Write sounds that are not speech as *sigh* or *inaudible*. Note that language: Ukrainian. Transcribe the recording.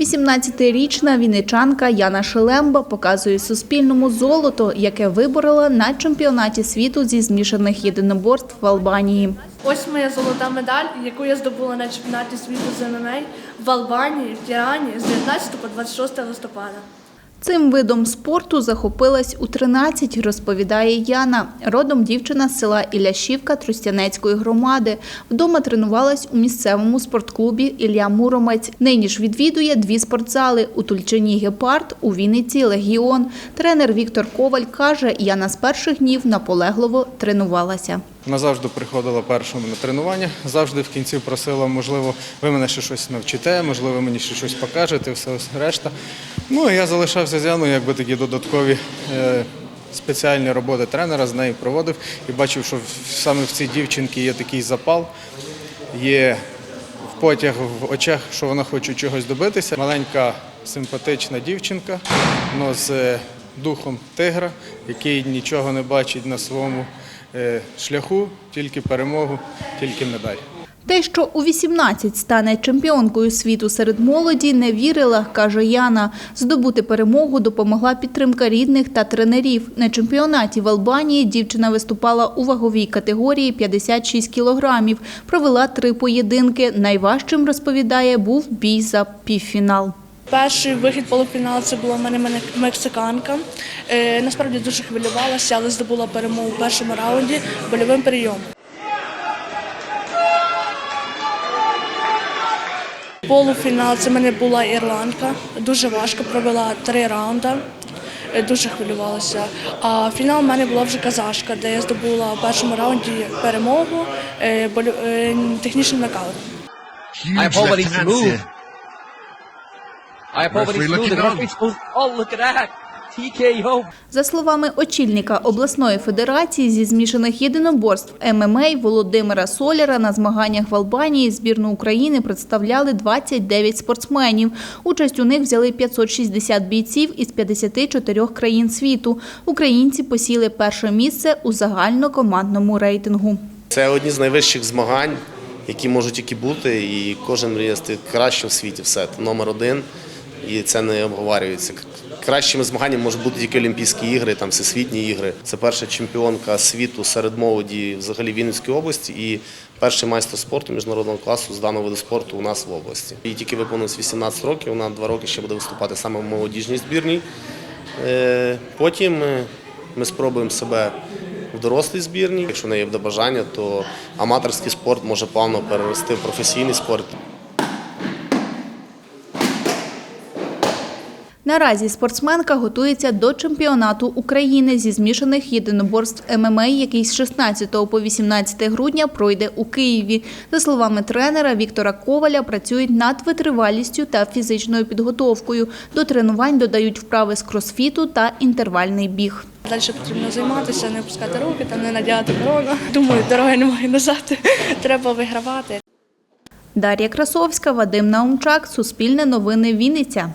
18-річна вінничанка Яна Шелемба показує Суспільному золото, яке виборола на чемпіонаті світу зі змішаних єдиноборств в Албанії. Ось моя золота медаль, яку я здобула на чемпіонаті світу з ММА в Албанії, в Тірані з 19 по 26 листопада. Цим видом спорту захопилась у 13, розповідає Яна. Родом дівчина з села Іляшівка Тростянецької громади. Вдома тренувалась у місцевому спортклубі Ілля Муромець. Нині ж відвідує дві спортзали у Тульчині Гепард, у Вінниці Легіон. Тренер Віктор Коваль каже, Яна з перших днів наполегливо тренувалася. Вона завжди приходила першою на тренування, завжди в кінці просила, можливо, ви мене ще щось навчите, можливо, мені ще щось покажете, все решта. Ну, я залишався з Яною, якби такі додаткові е, спеціальні роботи тренера з нею проводив і бачив, що саме в цій дівчинці є такий запал, є в потяг в очах, що вона хоче чогось добитися. Маленька симпатична дівчинка, але з е, духом тигра, який нічого не бачить на своєму е, шляху, тільки перемогу, тільки медаль. Те, що у 18 стане чемпіонкою світу серед молоді, не вірила, каже Яна. Здобути перемогу допомогла підтримка рідних та тренерів. На чемпіонаті в Албанії дівчина виступала у ваговій категорії 56 кілограмів. Провела три поєдинки. Найважчим, розповідає, був бій за півфінал. Перший вихід полуфіналу це була в мене мене мексиканка. Е, насправді дуже хвилювалася, але здобула перемогу в першому раунді больовим прийомом. Полуфінал це в мене була ірландка. Дуже важко провела три раунди. Е, Дуже хвилювалася. А фінал в мене була вже казашка, де я здобула в першому раунді перемогу е, е, технічним нокаутом. I have already smooth. I. The referee's smooth. Oh, look at that. TKO. За словами очільника обласної федерації зі змішаних єдиноборств ММА Володимира Соляра, на змаганнях в Албанії збірну України представляли 29 спортсменів. Участь у них взяли 560 бійців із 54 країн світу. Українці посіли перше місце у загальнокомандному рейтингу. Це одні з найвищих змагань, які можуть тільки бути, і кожен мріє стати краще в світі. Все це номер один, і це не обговорюється. Кращими змаганнями можуть бути тільки Олімпійські ігри, там всесвітні ігри. Це перша чемпіонка світу серед молоді взагалі Вінницької області і перший майстер спорту міжнародного класу з даного виду спорту у нас в області. Їй тільки виповнилось 18 років, вона два роки ще буде виступати саме в молодіжній збірній. Е, Потім е, ми спробуємо себе в дорослій збірній. Якщо в неї буде бажання, то аматорський спорт може плавно перерости в професійний спорт. Наразі спортсменка готується до чемпіонату України зі змішаних єдиноборств ММА, який з 16 по 18 грудня пройде у Києві. За словами тренера Віктора Коваля, працюють над витривалістю та фізичною підготовкою. До тренувань додають вправи з кросфіту та інтервальний біг. Далі потрібно займатися, не опускати руки, там не надягати корону. Думаю, дороги немає назад. *laughs* Треба вигравати. Дар'я Красовська, Вадим Наумчак, Суспільне новини Вінниця.